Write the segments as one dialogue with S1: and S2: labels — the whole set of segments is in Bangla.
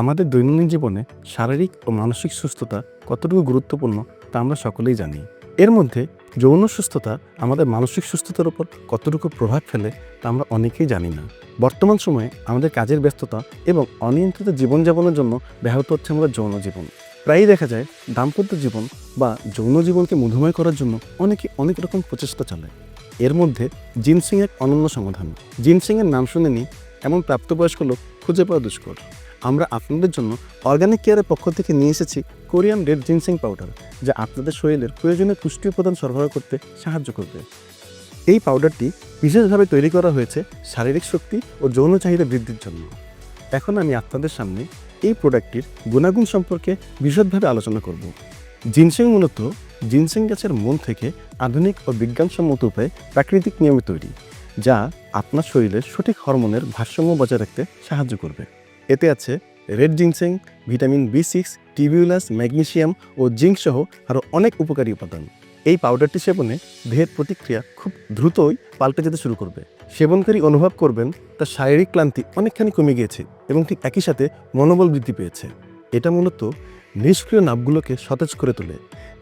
S1: আমাদের দৈনন্দিন জীবনে শারীরিক ও মানসিক সুস্থতা কতটুকু গুরুত্বপূর্ণ তা আমরা সকলেই জানি। এর মধ্যে যৌন সুস্থতা আমাদের মানসিক সুস্থতার উপর কতটুকু প্রভাব ফেলে তা আমরা অনেকেই জানি না। বর্তমান সময়ে আমাদের কাজের ব্যস্ততা এবং অনিয়ন্ত্রিত জীবনযাপনের জন্য ব্যাহত হচ্ছে আমাদের যৌন জীবন। প্রায়ই দেখা যায় দাম্পত্য জীবন বা যৌন জীবনকে মধুময় করার জন্য অনেকে অনেক রকম প্রচেষ্টা চালায়। এর মধ্যে জিনসিং এক অনন্য সমাধান। জিনসিং এর নাম শুনেনি এমন প্রাপ্তবয়স্ক লোক খুঁজে পাওয়া দুষ্কর। আমরা আপনাদের জন্য অর্গানিক কেয়ারের পক্ষ থেকে নিয়ে এসেছি কোরিয়ান রেড জিনসিং পাউডার যা আপনাদের শরীরের প্রয়োজনীয় পুষ্টি উপাদান সরবরাহ করতে সাহায্য করবে। এই পাউডারটি বিশেষভাবে তৈরি করা হয়েছে শারীরিক শক্তি ও যৌন চাহিদা বৃদ্ধির জন্য। এখন আমি আপনাদের সামনে এই প্রোডাক্টটির গুণাগুণ সম্পর্কে বিশদভাবে আলোচনা করব। জিনসিং মূলত জিনসিং গাছের মূল থেকে আধুনিক ও বিজ্ঞানসম্মত উপায়ে প্রাকৃতিক নিয়মে তৈরি, যা আপনার শরীরের সঠিক হরমোনের ভারসাম্য বজায় রাখতে সাহায্য করবে। এতে আছে red ginseng, vitamin B six, tribulus magnesium ও জিঙ্ক সহ আরও অনেক উপকারী উপাদান। এই পাউডারটি সেবনে দেহের প্রতিক্রিয়া খুব দ্রুতই পাল্টে যেতে শুরু করবে। সেবনকারী অনুভব করবেন তার শারীরিক ক্লান্তি অনেকখানি কমে গিয়েছে এবং ঠিক একই সাথে মনোবল বৃদ্ধি পেয়েছে। এটা মূলত নিষ্ক্রিয় নাবগুলোকে সতেজ করে তোলে,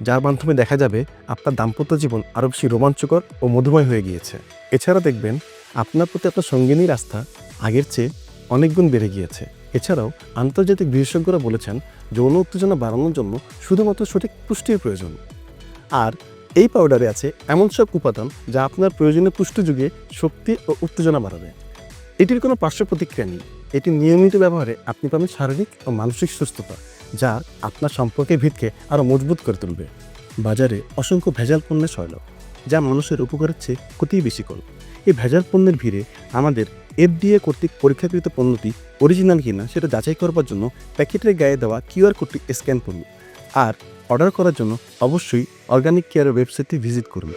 S1: যার মাধ্যমে দেখা যাবে আপনার দাম্পত্য জীবন আরও বেশি রোমাঞ্চকর ও মধুময় হয়ে গিয়েছে। এছাড়া দেখবেন, আপনার প্রতি আপনার সঙ্গিনীর আস্থা আগের চেয়ে অনেক গুণ বেড়ে গিয়েছে। এছাড়াও আন্তর্জাতিক বিশেষজ্ঞরা বলেছেন, যৌন উত্তেজনা বাড়ানোর জন্য শুধুমাত্র সঠিক পুষ্টির প্রয়োজন। আর এই পাউডারে আছে এমন সব উপাদান যা আপনার প্রয়োজনীয় পুষ্টি যুগে শক্তি ও উত্তেজনা বাড়াবে। এটির কোনো পার্শ্ব প্রতিক্রিয়া নেই। এটি নিয়মিত ব্যবহারে আপনি পাবেন শারীরিক ও মানসিক সুস্থতা, যা আপনার সম্পর্কের ভিতকে আরও মজবুত করে তুলবে। বাজারে অসংখ্য ভেজাল পণ্যের সয়লাভ যা মানুষের উপকারের চেয়ে ক্ষতিই বেশি কর। এই ভেজাল পণ্যের ভিড়ে আমাদের এফডিএ কর্তৃক পরীক্ষাকৃত পণ্যটি অরিজিনাল কিনা সেটা যাচাই করবার জন্য প্যাকেটের গায়ে দেওয়া কিউআর কোডটি স্ক্যান করুন। আর অর্ডার করার জন্য অবশ্যই অর্গানিক কেয়ারের ওয়েবসাইটটি ভিজিট করুন।